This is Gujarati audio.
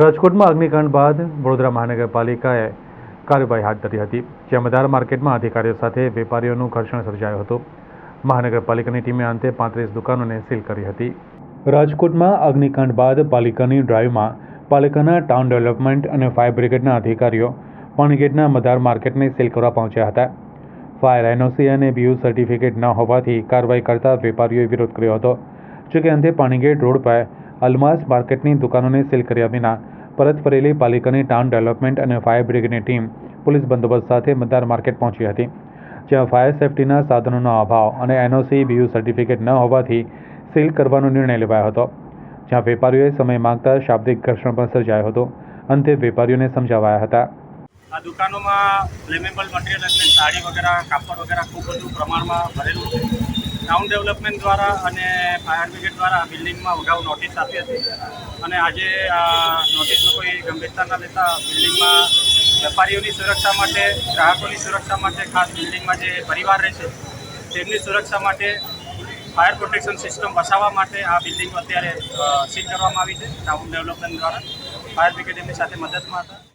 રાજકોટમાં અગ્નિકાંડ બાદ વડોદરા મહાનગરપાલિકાએ કાર્યવાહી હાથ ધરી હતી. જ્યાં મદાર માર્કેટમાં અધિકારીઓ સાથે વેપારીઓનું ઘર્ષણ સર્જાયું હતું. મહાનગરપાલિકાની ટીમે અંતે પાંત્રીસ દુકાનોને સીલ કરી હતી. રાજકોટમાં અગ્નિકાંડ બાદ પાલિકાની ડ્રાઈવમાં પાલિકાના ટાઉન ડેવલપમેન્ટ અને ફાયર બ્રિગેડના અધિકારીઓ પાણીગેટના મદાર માર્કેટને સીલ કરવા પહોંચ્યા હતા. ફાયર એનઓસી અને બીયુ સર્ટિફિકેટ ન હોવાથી કાર્યવાહી કરતા વેપારીઓએ વિરોધ કર્યો હતો. જોકે અંતે પાણીગેટ રોડ પર અલમાસ માર્કેટની દુકાનોને સીલ કર્યા વિના પરત ફરેલી પાલિકાની ટાઉન ડેવલપમેન્ટ અને ફાયર બ્રિગેડની ટીમ પોલીસ બંદોબસ્ત સાથે મતદાર માર્કેટ પહોંચી હતી, જ્યાં ફાયર સેફટીના સાધનોનો અભાવ અને એનઓસી બીયુ સર્ટિફિકેટ ન હોવાથી સીલ કરવાનો નિર્ણય લેવાયો હતો, જ્યાં વેપારીઓએ સમય માંગતા શાબ્દિક ઘર્ષણ પણ સર્જાયો હતો. અંતે વેપારીઓને સમજાવાયા હતા. આ દુકાનોમાં ફ્લેમેબલ મટીરિયલ એટલે સાડી વગેરે, કાપડ વગેરે ખૂબ બધું પ્રમાણમાં ભરેલું ટાઉન ડેવલપમેન્ટ દ્વારા અને ફાયર બ્રિગેડ દ્વારા બિલ્ડિંગમાં અગાઉ નોટિસ આપી હતી. અને આજે આ નોટિસનો કોઈ ગંભીરતા ન લેતા બિલ્ડિંગમાં વેપારીઓની સુરક્ષા માટે, ગ્રાહકોની સુરક્ષા માટે ખાસ બિલ્ડિંગમાં જે પરિવાર રહે છે, તેમની સુરક્ષા માટે ફાયર પ્રોટેક્શન સિસ્ટમ વસાવવા માટે આ બિલ્ડિંગ અત્યારે સીલ કરવામાં આવી છે ટાઉન ડેવલપમેન્ટ દ્વારા. ફાયર બ્રિગેડ એમની સાથે મદદમાં હતા.